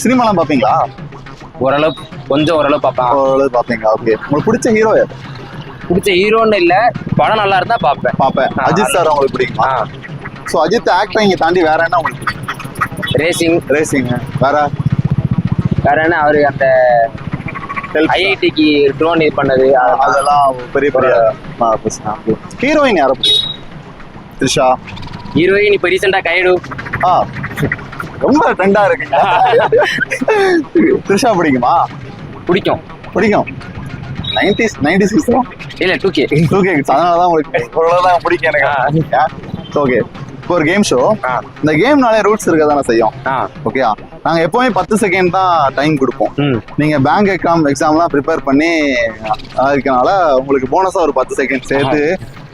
சினிமாலாம் பாப்பீங்களா ஓரளவு கொஞ்சம் ஓரளவு பார்ப்பேன். ஓரளவு பாப்பீங்களா ஓகே உங்களுக்கு பிடிச்ச ஹீரோ யார் பிடிச்ச ஹீரோன்னு இல்ல படம் நல்லா இருந்தா பார்ப்பேன். பாப்பேன் ஆ, அஜித் சார் உங்களுக்கு பிடிக்குமா? ஸோ அஜித் ஆக்டிங் தாண்டி வேற என்ன உங்களுக்கு ரேசிங் ரேசிங் வேற? வேற என்ன? அவரு அந்த. ஐஐடிக்கு ட்ரோன் இது பண்ணது அதெல்லாம் பெரிய பெரிய ஹீரோயின் யாரை பிடிக்கும்? த்ரிஷா. ஹீரோயின் இப்ப ரீசெண்டா கைடு ஆ. ரொம்ப ட்ரெண்டா இருக்குங்க த்ரிஷா பிடிக்குமா? பிடிக்கும். பிடிக்கும். நைன்டிஸ் நைன்டி சிக்ஸ் இல்ல டூ கே ஓகே அதனால தான் உங்களுக்கு ஓரளவு தான் பிடிக்கும் எனக்கு. ஓகே இப்போ ஒரு கேம் ஷோ. இந்த கேம்னாலே ரூட்ஸ் இருக்க தானே செய்யும். ஓகே நாங்க எப்பவுமே பத்து செகண்ட் தான் டைம் கொடுப்போம். நீங்க பேங்க் எக்ஸாம் எக்ஸாம்லாம் ப்ரிப்பேர் பண்ணி இருக்கனால உங்களுக்கு போனஸா ஒரு பத்து செகண்ட் சேர்த்து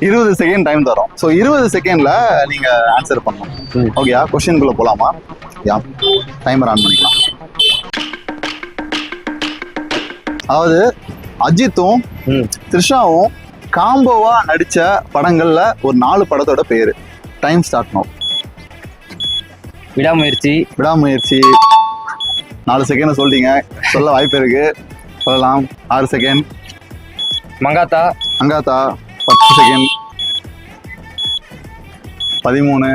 இருபது செகண்ட் டைம் தரோம். ஸோ இருபது செகண்ட்ல நீங்க ஆன்சர் பண்ணணும். ஓகேயா கொஸ்டின்குள்ள போலாமா? யா? டைமர் ஆன் பண்ணிக்கலாம். அதாவது அஜித்தும் த்ரிஷாவும் காம்போவா நடிச்ச படங்கள்ல ஒரு நாலு படத்தோட பேரு. டைம் ஸ்டார்ட் பண்ணும் விடாமுயற்சி. விடாமுயற்சி. நாலு செகண்ட் சொல்லிட்டீங்க சொல்ல வாய்ப்பு இருக்கு. சொல்லலாம். ஆறு செகண்ட் மங்காத்தா. அங்காத்தா பத்து செகண்ட் பதிமூணு.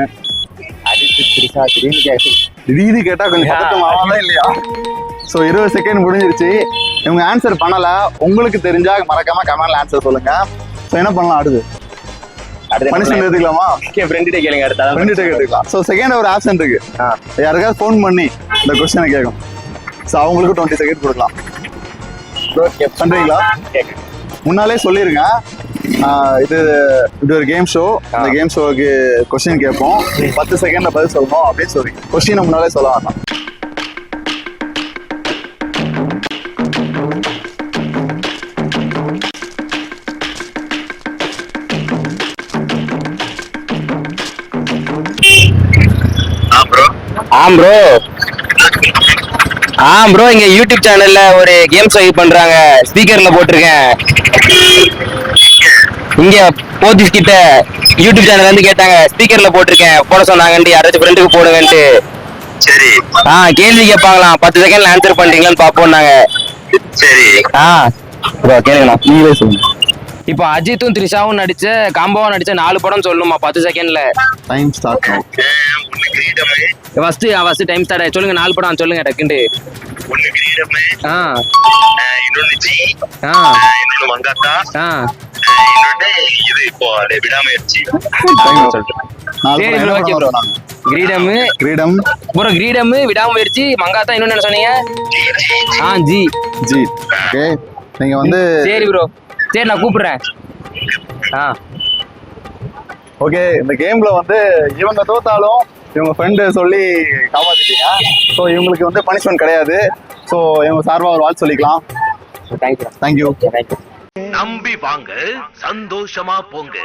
திடீர்னு கேட்டு கொஞ்சம் பதட்டம் ஆகாதா இல்லையா? ஸோ இருபது செகண்ட் முடிஞ்சிருச்சு. இவங்க ஆன்சர் பண்ணல. உங்களுக்கு தெரிஞ்சா மறக்காம கமெண்ட்ல ஆன்சர் சொல்லுங்க. ஸோ என்ன பண்ணலாம்? அடுத்து. பனிஷ்மெண்ட் எடுத்துக்கலாமா? ஃப்ரெண்ட்கிட்ட கேளுங்க அடுத்த ஸோ செகண்ட் ஒரு ஆப்ஷன் இருக்கு. யாருக்காவது ஃபோன் பண்ணி இந்த கொஸ்டினை கேட்கும் ஸோ அவங்களுக்கு டுவெண்ட்டி செகண்ட் கொடுக்கலாம். பண்றீங்களா? முன்னாலே சொல்லிருங்க. இது இது ஒரு கேம் ஷோ அந்த கேம் ஷோக்கு கொஸ்டின் கேட்போம். பத்து செகண்ட்ல பதில் சொல்லணும் அப்படின்னு சொல்லி. கொஸ்டினை முன்னாலே சொல்ல வேண்டாம். ஆம் ப்ரோ ஆ ப்ரோ இங்க யூடியூப் சேனல்ல ஒரு கேம் ஷோ பண்றாங்க. ஸ்பீக்கர்ல போட்டிருக்கேன். இங்க போத்திஸ் கிட்ட யூடியூப் சேனல்ல இருந்து கேட்டாங்க ஸ்பீக்கர்ல போட்டிருக்கேன் போட சொன்னாங்கன்ட்டு யாராச்சும் ஃப்ரெண்டுக்கு போடுங்கன்ட்டு. சரி. ஆ கேள்வி கேட்பாங்களாம். பத்து செகண்ட்ல ஆன்சர் பண்றீங்களான்னு பாப்போம் நாங்க சரி. ஆ ப்ரோ கேளுங்கண்ணா நீங்களே சொல்லுங்க. இப்போ அஜித்தும் த்ரிஷாவும் நடிச்ச காம்போவா நடிச்ச நாலு படம் சொல்லணுமா பத்து செகண்ட்ல time start first first time start சொல்லுங்க நாலு படம் சொல்லுங்க டக்குண்டு ஒண்ணு கிரீடமே. ஆ. இன்னொன்னு ஜி. ஆ இன்னொன்னு மங்காத்தா. ஆ. இன்னொன்னு இது இப்போ விடாமுயற்சி? கிரீடம். கிரீடம். அப்புறம் கிரீடம் விடாமுயற்சி மங்காத்தா இன்னொன்னு என்ன சொன்னீங்க? ஆ ஜி. ஜி. ஓகே. நீங்க வந்து சரி ப்ரோ. சரி நான் கூப்பிடுறேன். ஆ. ஓகே இந்த கேம்ல வந்து இவங்க தோத்தாலும் இவங்க ஃப்ரெண்டு சொல்லி காப்பாத்திட்டீங்க. ஸோ இவங்களுக்கு வந்து பனிஷ்மெண்ட் கிடையாது. ஸோ இவங்க சார்பாக ஒரு வாழ்த்து சொல்லிக்கலாம். தேங்க்யூ தேங்க்யூ தேங்க்யூ நம்பி வாங்க சந்தோஷமா போங்க.